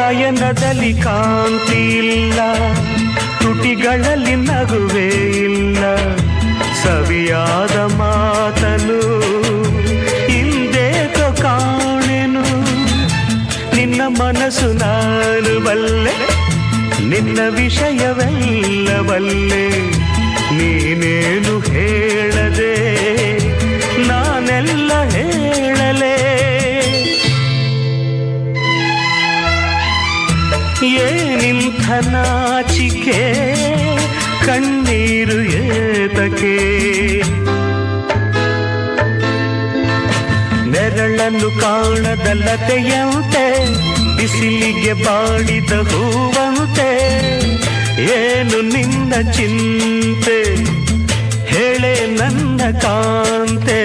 ನಯನದಲ್ಲಿ ಕಾಂತಿ ಇಲ್ಲ ತುಟಿಗಳಲ್ಲಿ ನಗುವೇ ಇಲ್ಲ. ಸವಿಯಾದ ಮಾತನು ಹಿಂದೇಕೋ ಕಾಣೆನು. ನಿನ್ನ ಮನಸ್ಸು ನಾನು ಬಲ್ಲೆ, ನಿನ್ನ ವಿಷಯವೆಲ್ಲ ಬಲ್ಲೆ. ಏನಿಂಥ ನಾಚಿಕೆ ಕಣ್ಣೀರು ಏತಕೆ. ನೆರಳನ್ನು ಕಾಣದ ಲತೆಯಂತೆ ಬಿಸಿಲಿಗೆ ಬಾಡಿದ ಹೂವಂತೆ. ಏನು ನಿನ್ನ ಚಿಂತೆ, ಹೇಳೆ ನನ್ನ ಕಾಂತೆ.